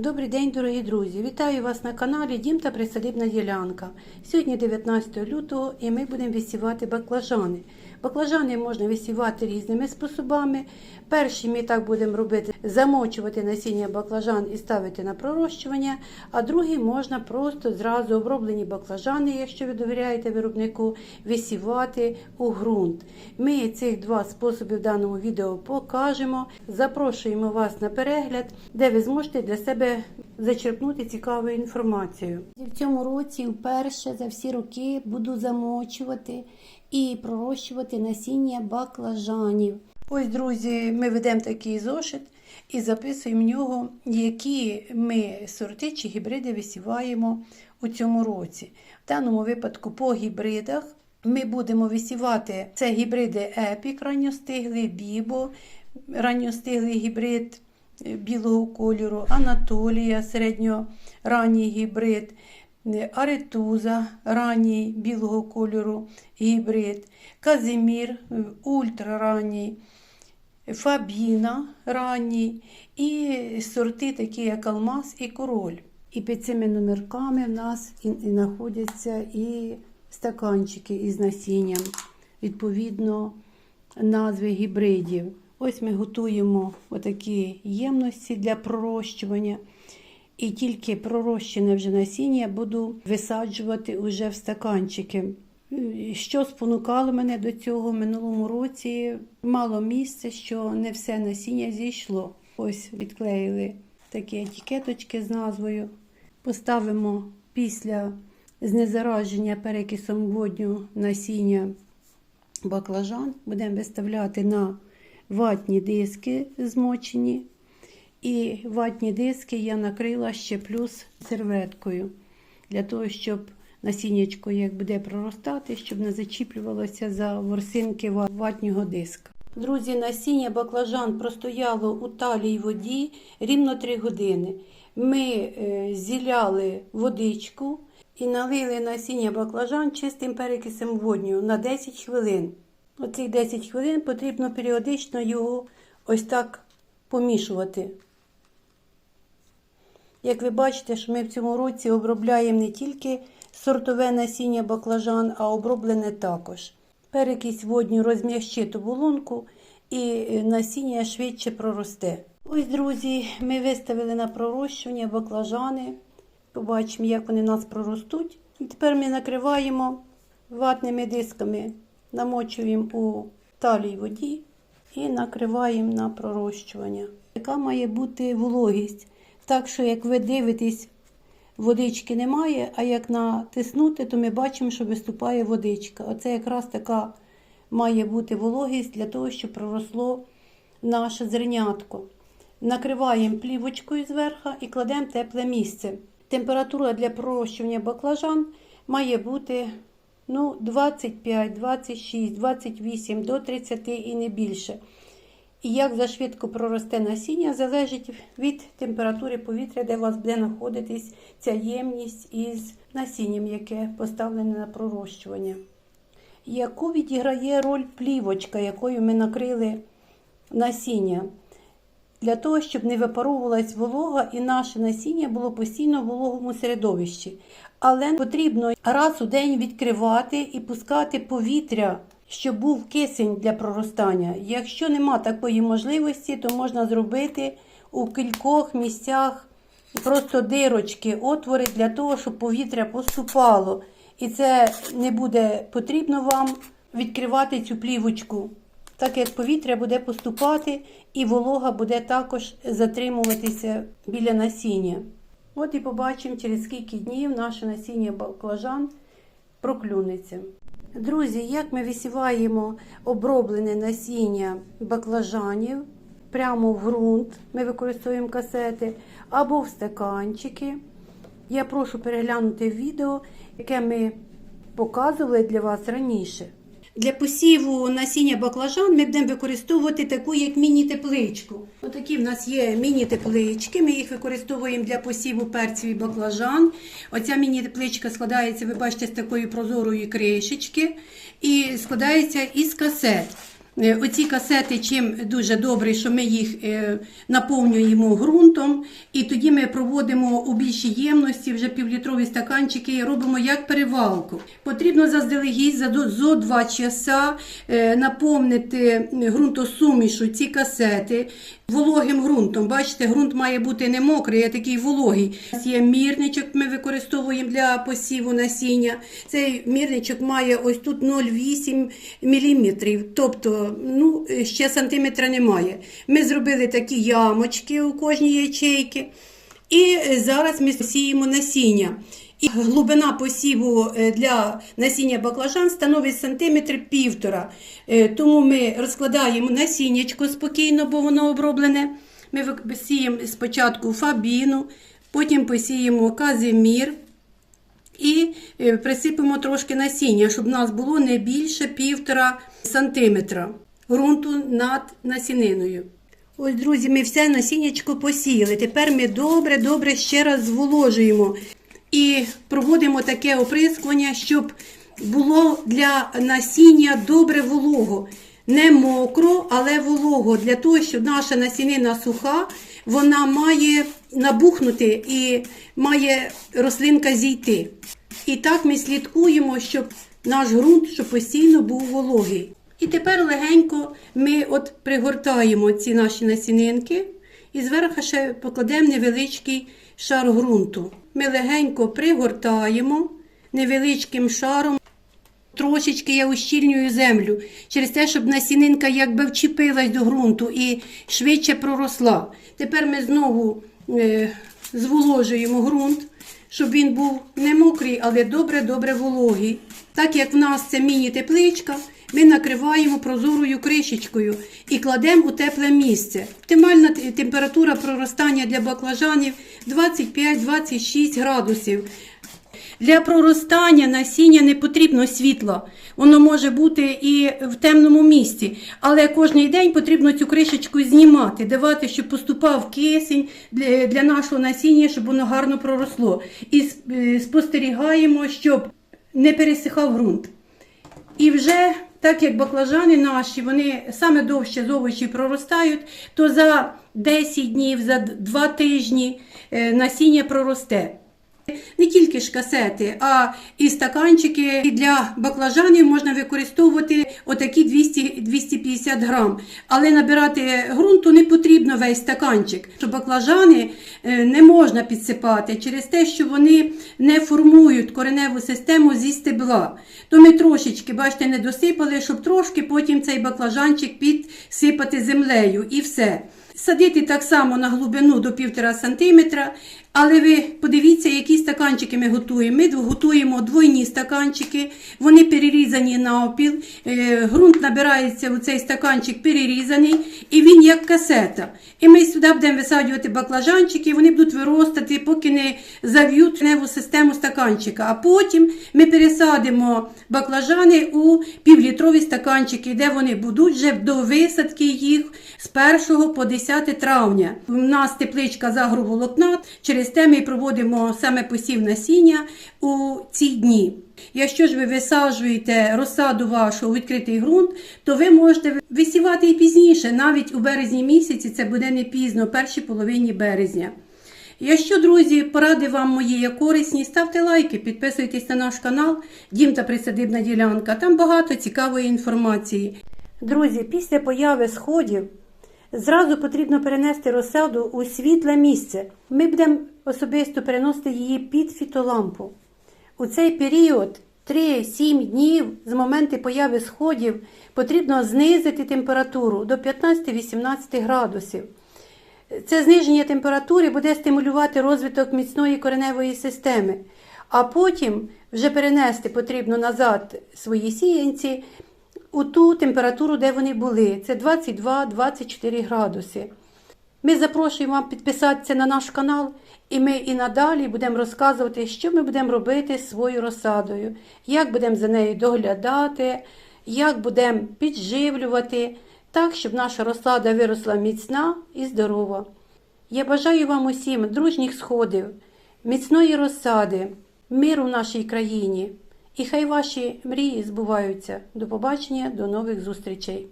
Добрий день, дорогі друзі! Вітаю вас на каналі Дім та Присадибна ділянка. Сьогодні 19 лютого і ми будемо висівати баклажани. Баклажани можна висівати різними способами. Перші ми так будемо робити замочувати насіння баклажан і ставити на пророщування, а другі можна просто зразу оброблені баклажани, якщо ви довіряєте виробнику, висівати у ґрунт. Ми цих два способи в даному відео покажемо. Запрошуємо вас на перегляд, де ви зможете для себе зачерпнути цікаву інформацію. В цьому році вперше за всі роки буду замочувати і пророщувати насіння баклажанів. Ось, друзі, ми ведемо такий зошит і записуємо в нього, які ми сорти чи гібриди висіваємо у цьому році. В даному випадку по гібридах ми будемо висівати це гібриди Епік ранньостиглий, Бібо, ранньостиглий гібрид білого кольору, Анатолія, середньоранній гібрид, Аретуза, ранній білого кольору гібрид, Казимір, ультраранній, Фабіна ранній і сорти, такі як Алмаз і Король. І під цими номерками в нас і, і знаходяться і стаканчики із насінням, відповідно, назви гібридів. Ось ми готуємо отакі ємності для пророщування. І тільки пророщене вже насіння буду висаджувати уже в стаканчики. Що спонукало мене до цього в минулому році? Мало місця, що не все насіння зійшло. Ось відклеїли такі етикеточки з назвою. Поставимо після знезараження перекисом водню насіння баклажан. Будемо виставляти на ватні диски змочені. І ватні диски я накрила ще плюс серветкою, для того, щоб насіннячко, як буде проростати, щоб не зачіплювалося за ворсинки ватнього диска. Друзі, насіння баклажан простояло у талій воді рівно 3 години. Ми е, зіляли водичку і налили насіння баклажан чистим перекисом водню на 10 хвилин. Оцих 10 хвилин потрібно періодично його ось так помішувати. Як ви бачите, що ми в цьому році обробляємо не тільки сортове насіння баклажан, а оброблене також. Перекись водню розм'ящить оболонку і насіння швидше проросте. Ось, друзі, ми виставили на пророщування баклажани. Побачимо, як вони в нас проростуть. І тепер ми накриваємо ватними дисками, намочуємо у талій воді і накриваємо на пророщування. Яка має бути вологість? Так що, як ви дивитесь, водички немає, а як натиснути, то ми бачимо, що виступає водичка. Оце якраз така має бути вологість для того, щоб проросло наше зернятко. Накриваємо плівочкою зверху і кладемо тепле місце. Температура для пророщування баклажан має бути ну, 25, 26, 28 до 30 і не більше. І як зашвидко проросте насіння, залежить від температури повітря, де у вас буде знаходитись ця ємність із насінням, яке поставлене на пророщування. Яку відіграє роль плівочка, якою ми накрили насіння? Для того, щоб не випаровувалась волога і наше насіння було постійно в вологому середовищі. Але потрібно раз у день відкривати і пускати повітря щоб був кисень для проростання. Якщо нема такої можливості, то можна зробити у кількох місцях просто дирочки, отвори для того, щоб повітря поступало. І це не буде потрібно вам відкривати цю плівочку, так як повітря буде поступати, і волога буде також затримуватися біля насіння. От і побачимо, через скільки днів наше насіння баклажан проклюнеться. Друзі, як ми висіваємо оброблене насіння баклажанів прямо в ґрунт, ми використовуємо касети, або в стаканчики. Я прошу переглянути відео, яке ми показували для вас раніше. Для посіву насіння баклажан ми будемо використовувати таку, як міні-тепличку. Отакі в нас є міні-теплички. Ми їх використовуємо для посіву перців і баклажан. Оця міні-тепличка складається, ви бачите, з такої прозорої кришечки і складається із касет. Е, Оці касети чим дуже добре, що ми їх е, наповнюємо ґрунтом, і тоді ми проводимо у більшій ємності вже півлітрові стаканчики робимо як перевалку. Потрібно заздалегідь за зо 2 часа е, наповнити ґрунтосумішу ці касети вологим ґрунтом. Бачите, ґрунт має бути не мокрий, а такий вологий. У нас є мірничок, ми використовуємо для посіву насіння. Цей мірничок має ось тут 0,8 мм, тобто ну, ще сантиметра немає. Ми зробили такі ямочки у кожній ячейки. І зараз ми сіємо насіння. І глибина посіву е, для насіння баклажан становить сантиметр півтора. Е, Тому ми розкладаємо насіннячко спокійно, бо воно оброблене. Ми сіємо спочатку фабіну, потім посіємо казимір і е, присипемо трошки насіння, щоб у нас було не більше півтора сантиметра ґрунту над насіниною. Ось, друзі, ми все насіннячко посіяли. Тепер ми добре-добре ще раз зволожуємо і проводимо таке оприскування, щоб було для насіння добре волого. Не мокро, але волого. Для того, щоб наша насінина суха, вона має набухнути і має рослинка зійти. І так ми слідкуємо, щоб наш ґрунт щоб постійно був вологий. І тепер легенько ми от пригортаємо ці наші насінинки і зверху ще покладемо невеличкий шар ґрунту. Ми легенько пригортаємо невеличким шаром. Трошечки я ущільнюю землю через те, щоб насінинка якби вчепилась до ґрунту і швидше проросла. Тепер ми знову е, зволожуємо ґрунт, щоб він був не мокрий, але добре-добре вологий. Так як в нас це міні-тепличка, ми накриваємо прозорою кришечкою і кладемо у тепле місце. Оптимальна температура проростання для баклажанів 25-26 градусів. Для проростання насіння не потрібно світла. Воно може бути і в темному місці, але кожен день потрібно цю кришечку знімати, давати, щоб поступав кисень для, нашого насіння, щоб воно гарно проросло. І е, спостерігаємо, щоб не пересихав ґрунт. І вже так як баклажани наші, вони саме довше з овочів проростають, то за 10 днів, за 2 тижні е, насіння проросте. Не тільки ж касети, а і стаканчики І для баклажанів можна використовувати отакі 200-250 грам. Але набирати ґрунту не потрібно весь стаканчик. Що баклажани е, не можна підсипати через те, що вони не формують кореневу систему зі стебла. То ми трошечки, бачите, не досипали, щоб трошки потім цей баклажанчик підсипати землею і все. Садити так само на глибину до 1,5 см, але ви подивіться, які стаканчики ми готуємо. Ми готуємо двойні стаканчики, вони перерізані на опіл. Грунт набирається у цей стаканчик перерізаний, і він як касета. І ми сюди будемо висаджувати баклажанчики, вони будуть виростати, поки не зав'ють кореневу систему стаканчика. А потім ми пересадимо баклажани у півлітрові стаканчики, де вони будуть вже до висадки їх з 1 по 10 травня. У нас тепличка з агроволокна, через те ми проводимо саме посів насіння у ці дні. Якщо ж ви висаджуєте розсаду вашу у відкритий ґрунт, то ви можете висівати і пізніше, навіть у березні місяці, це буде не пізно, першій половині березня. Якщо, друзі, поради вам мої є корисні, ставте лайки, підписуйтесь на наш канал Дім та Присадибна ділянка. Там багато цікавої інформації. Друзі, після появи сходів зразу потрібно перенести розсаду у світле місце. Ми будемо особисто переносити її під фітолампу. У цей період 3-7 днів з моменту появи сходів потрібно знизити температуру до 15-18 градусів. Це зниження температури буде стимулювати розвиток міцної кореневої системи, а потім вже перенести потрібно назад свої сіянці у ту температуру, де вони були. Це 22-24 градуси. Ми запрошуємо вам підписатися на наш канал, і ми і надалі будемо розказувати, що ми будемо робити з своєю розсадою, як будемо за нею доглядати, як будемо підживлювати, так, щоб наша розсада виросла міцна і здорова. Я бажаю вам усім дружніх сходів, міцної розсади, миру в нашій країні. І хай ваші мрії збуваються. До побачення, до нових зустрічей!